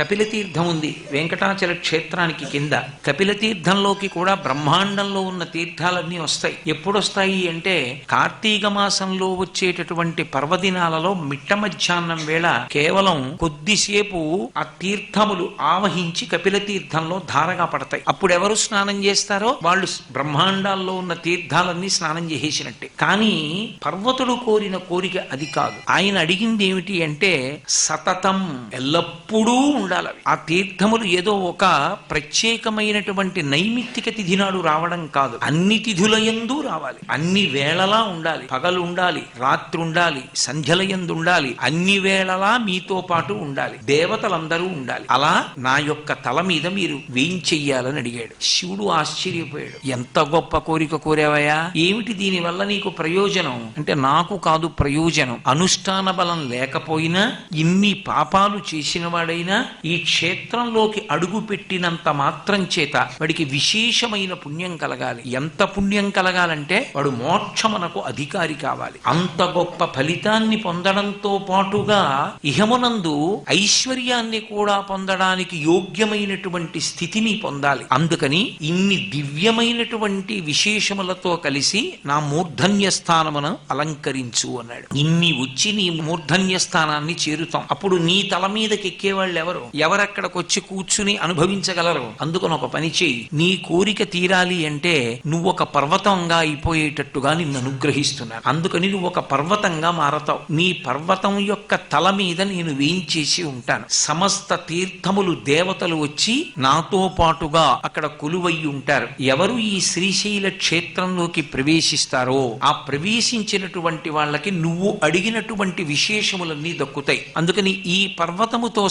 కపిలతీర్థం ఉంది. వెంకటాచల క్షేత్రానికి కింద. కపిలతీర్థంలోకి కూడా బ్రహ్మాండంలో ఉన్న తీర్థాలన్నీ వస్తాయి. ఎప్పుడొస్తాయి అంటే కార్తీక మాసంలో వచ్చేటటువంటి పర్వదినాలలో మిట్ట మధ్యాహ్నం వేళ కేవలం కొద్దిసేపు ఆ తీర్థములు ఆవహించి కపిలతీర్థంలో ధారగా పడతాయి. అప్పుడు ఎవరు స్నానం చేస్తారో వాళ్ళు బ్రహ్మాండాల్లో ఉన్న తీర్థాలన్నీ స్నానం చేసేసినట్టే. కానీ పర్వతుడు కోరిన కోరిక అది కాదు. ఆయన అడిగింది ఏమిటి అంటే సతతం ఎల్లప్పుడూ ఉండాలి ఉండాలి ఆ తీర్థములు ఏదో ఒక ప్రత్యేకమైనటువంటి నైమిత్తిక తిథి నాడు రావడం కాదు. అన్ని తిథులయందు రావాలి. అన్ని వేళలా ఉండాలి. పగలు ఉండాలి రాత్రి ఉండాలి సంధ్యల యందు ఉండాలి. అన్ని వేళలా మీతో పాటు ఉండాలి. దేవతలందరూ ఉండాలి. అలా నా యొక్క తల మీద మీరు వేయించెయ్యాలని అడిగాడు. శివుడు ఆశ్చర్యపోయాడు. ఎంత గొప్ప కోరిక కోరావయ్యా. ఏమిటి దీని వల్ల నీకు ప్రయోజనం? అంటే నాకు కాదు ప్రయోజనం. అనుష్ఠాన బలం లేకపోయినా ఇన్ని పాపాలు చేసిన వాడైనా ఈ క్షేత్రంలోకి అడుగు పెట్టినంత మాత్రం చేత వాడికి విశేషమైన పుణ్యం కలగాలి. ఎంత పుణ్యం కలగాలంటే వాడు మోక్షమునకు అధికారి కావాలి. అంత గొప్ప ఫలితాన్ని పొందడంతో పాటుగా ఇహమునందు ఐశ్వర్యాన్ని కూడా పొందడానికి యోగ్యమైనటువంటి స్థితిని పొందాలి. అందుకని ఇన్ని దివ్యమైనటువంటి విశేషములతో కలిసి నా మూర్ధన్య స్థానమును అలంకరించు అన్నాడు. ఇన్ని వచ్చి నీ మూర్ధన్య స్థానాన్ని చేరుతాం. అప్పుడు నీ తల మీదకి ఎక్కేవాళ్ళు ఎవరు? ఎవరక్కడికి వచ్చి కూర్చుని అనుభవించగలరు? అందుకని ఒక పని చేయి. నీ కోరిక తీరాలి అంటే నువ్వు ఒక పర్వతంగా అయిపోయేటట్టుగా నిన్ను అనుగ్రహిస్తున్నాను అందుకని నువ్వు ఒక పర్వతంగా మారతావు. నీ పర్వతం యొక్క తల మీద నేను వేయించేసి ఉంటాను. సమస్త తీర్థములు దేవతలు వచ్చి నాతో పాటుగా అక్కడ కొలువయ్యి ఉంటారు. ఎవరు ఈ శ్రీశైల క్షేత్రంలోకి ప్రవేశిస్తారో ఆ ప్రవేశించినటువంటి వాళ్ళకి నువ్వు అడిగినటువంటి విశేషములన్నీ దక్కుతాయి. అందుకని ఈ పర్వతముతో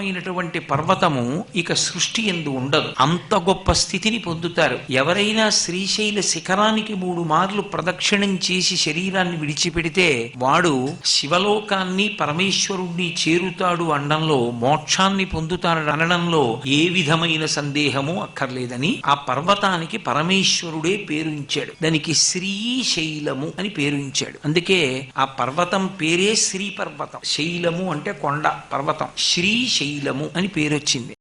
ఉన్నతమైనటువంటి పర్వతము ఇక సృష్టి ఎందు ఉండదు. అంత గొప్ప స్థితిని పొందుతారు. ఎవరైనా శ్రీశైల శిఖరానికి మూడు మార్లు ప్రదక్షిణం చేసి శరీరాన్ని విడిచిపెడితే వాడు శివలోకాన్ని పరమేశ్వరుణ్ణి చేరుతాడు అనడంలో మోక్షాన్ని పొందుతాడు అనడంలో ఏ విధమైన సందేహము అక్కర్లేదని ఆ పర్వతానికి పరమేశ్వరుడే పేరు దానికి శ్రీశైలము అని పేరు అందుకే ఆ పర్వతం పేరే శ్రీ పర్వతం శైలము అంటే కొండ పర్వతం. శ్రీశైలం శైలము అని పేరు వచ్చింది